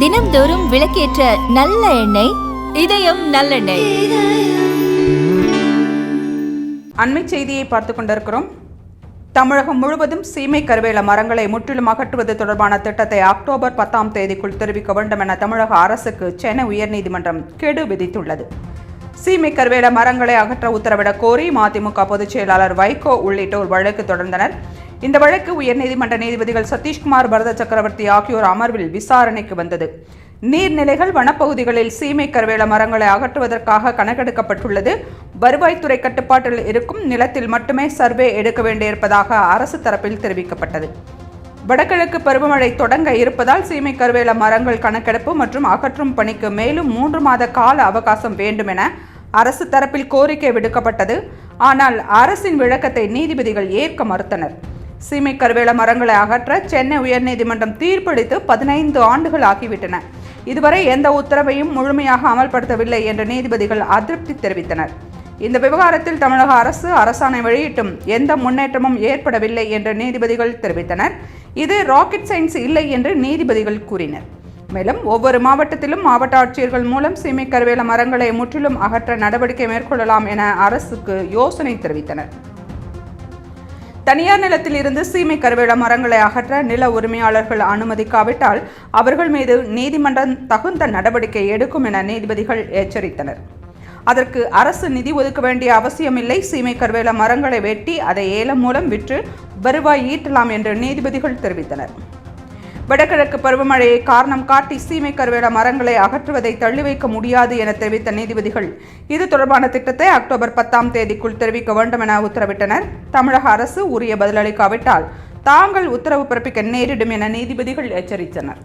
தினம்தோறும் விளக்கேற்ற நல்ல எண்ணெய் இதயம் நல்லெண்ணெய். அண்மை செய்தியை பார்த்து கொண்டிருக்கிறோம். தமிழகம் முழுவதும் சீமை கருவேல மரங்களை முற்றிலும் அகற்றுவது தொடர்பான திட்டத்தை அக்டோபர் பத்தாம் தேதிக்குள் தெரிவிக்க வேண்டும் என தமிழக அரசுக்கு சென்னை உயர்நீதிமன்றம் கெடு விதித்துள்ளது. சீமை கருவேல மரங்களை அகற்ற உத்தரவிடக் கோரி மதிமுக பொதுச் செயலாளர் வைகோ உள்ளிட்டோர் வழக்கு தொடர்ந்தனர். இந்த வழக்கு உயர்நீதிமன்ற நீதிபதிகள் சதீஷ்குமார் பரத சக்கரவர்த்தி ஆகியோர் அமர்வில் விசாரணைக்கு வந்தது. நீர்நிலைகள் வனப்பகுதிகளில் சீமை கருவேல மரங்களை அகற்றுவதற்காக கணக்கெடுக்கப்பட்டுள்ளது. வருவாய்த்துறை கட்டுப்பாட்டில் இருக்கும் நிலத்தில் மட்டுமே சர்வே எடுக்க வேண்டியிருப்பதாக அரசு தரப்பில் தெரிவிக்கப்பட்டது. வடகிழக்கு பருவமழை தொடங்க இருப்பதால் சீமை கருவேல மரங்கள் கணக்கெடுப்பு மற்றும் அகற்றும் பணிக்கு மேலும் மூன்று மாத கால அவகாசம் வேண்டும் என அரசு தரப்பில் கோரிக்கை விடுக்கப்பட்டது. ஆனால் அரசின் விளக்கத்தை நீதிபதிகள் ஏற்க மறுத்தனர். சீமை கருவேல மரங்களை அகற்ற சென்னை உயர்நீதிமன்றம் தீர்ப்பளித்து பதினைந்து ஆண்டுகள் ஆகிவிட்டன. இதுவரை எந்த உத்தரவையும் முழுமையாக அமல்படுத்தவில்லை என்று நீதிபதிகள் அதிருப்தி தெரிவித்தனர். இந்த விவகாரத்தில் தமிழக அரசு அரசாணை வெளியிட்டும் எந்த முன்னேற்றமும் ஏற்படவில்லை என்று நீதிபதிகள் தெரிவித்தனர். இது ராக்கெட் சயின்ஸ் இல்லை என்று நீதிபதிகள் கூறினர். மேலும் ஒவ்வொரு மாவட்டத்திலும் மாவட்ட ஆட்சியர்கள் மூலம் சீமை கருவேல மரங்களை முற்றிலும் அகற்ற நடவடிக்கை மேற்கொள்ளலாம் என அரசுக்கு யோசனை தெரிவித்தனர். தனியார் நிலத்தில் இருந்து சீமை கருவேல மரங்களை அகற்ற நில உரிமையாளர்கள் அனுமதிக்காவிட்டால் அவர்கள் மீது நீதிமன்றம் தகுந்த நடவடிக்கை எடுக்கும் என நீதிபதிகள் எச்சரித்தனர். அதற்கு அரசு நிதி ஒதுக்க வேண்டிய அவசியமில்லை. சீமை கருவேல மரங்களை வெட்டி அதை ஏலம் மூலம் விற்று வருவாய் ஈட்டலாம் என்று நீதிபதிகள் தெரிவித்தனர். வடகிழக்கு பருவமழையை காரணம் காட்டி சீமை கருவேல மரங்களை அகற்றுவதை தள்ளி வைக்க முடியாது என தெரிவித்த நீதிபதிகள். இது தொடர்பான திட்டத்தை அக்டோபர் பத்தாம் தேதிக்குள் தெரிவிக்க வேண்டும் என உத்தரவிட்டனர். தமிழக அரசு உரிய பதிலளிக்காவிட்டால் தாங்கள் உத்தரவு பிறப்பிக்க நேரிடும் என நீதிபதிகள் எச்சரித்தனர்.